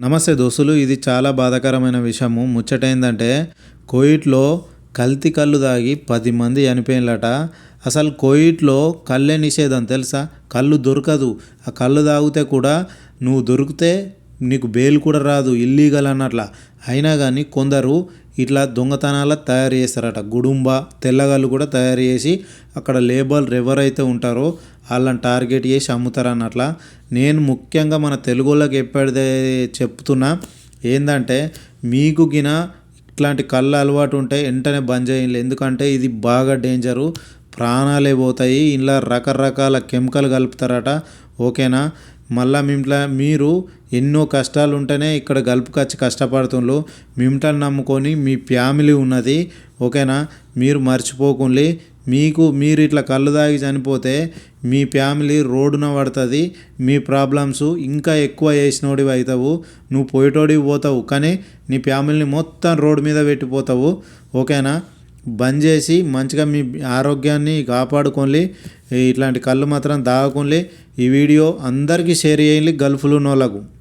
నమస్తే దోస్తులు ఇది చాలా బాధాకరమైన విషయము. ముచ్చటైందంటే కోయిట్లో కల్తీ కళ్ళు తాగి పది మంది చనిపోయినలట. అసలు కోయిట్లో కళ్ళే నిషేధం తెలుసా? కళ్ళు దొరకదు. ఆ కళ్ళు తాగితే కూడా నువ్వు దొరికితే నీకు బెయిల్ కూడా రాదు ఇల్లీగల్ అన్నట్ల. అయినా కానీ కొందరు ఇట్లా దొంగతనాల తయారు చేస్తారట. గుడుంబ తెల్లగాళ్ళు కూడా తయారు చేసి అక్కడ లేబర్ ఎవరైతే ఉంటారో వాళ్ళని టార్గెట్ చేసి అమ్ముతారన్నట్ల. నేను ముఖ్యంగా మన తెలుగు వాళ్ళకి ఎప్పటిదే చెప్తున్నా ఏంటంటే మీకు గిన ఇట్లాంటి కళ్ళ అలవాటు ఉంటే వెంటనే బంద్ చేయండి. ఎందుకంటే ఇది బాగా డేంజరు. ప్రాణాలే పోతాయి. ఇలా రకరకాల కెమికల్ కలుపుతారట. ఓకేనా? మళ్ళా మింట్లా మీరు ఎన్నో కష్టాలు ఉంటేనే ఇక్కడ గలుపుకొచ్చి కష్టపడుతుండ్రు. మిమ్మల్ని నమ్ముకొని మీ ఫ్యామిలీ ఉన్నది. ఓకేనా? మీరు మర్చిపోకుండా మీకు మీరు ఇట్లా కళ్ళు తాగి చనిపోతే మీ ఫ్యామిలీ రోడ్డున పడుతుంది. మీ ప్రాబ్లమ్స్ ఇంకా ఎక్కువ చేసినోడివి అవుతావు నువ్వు పోయేటోడివి పోతావు. కానీ నీ ఫ్యామిలీని మొత్తం రోడ్డు మీద పెట్టిపోతావు. ఓకేనా? బంద్ చేసి మంచిగా మీ ఆరోగ్యాన్ని కాపాడుకోండి. ఇట్లాంటి కళ్ళు మాత్రం తాగకుండి ఈ వీడియో అందరికీ షేర్ చేయండి. గల్ఫ్లో ఉన్నోళ్ళకు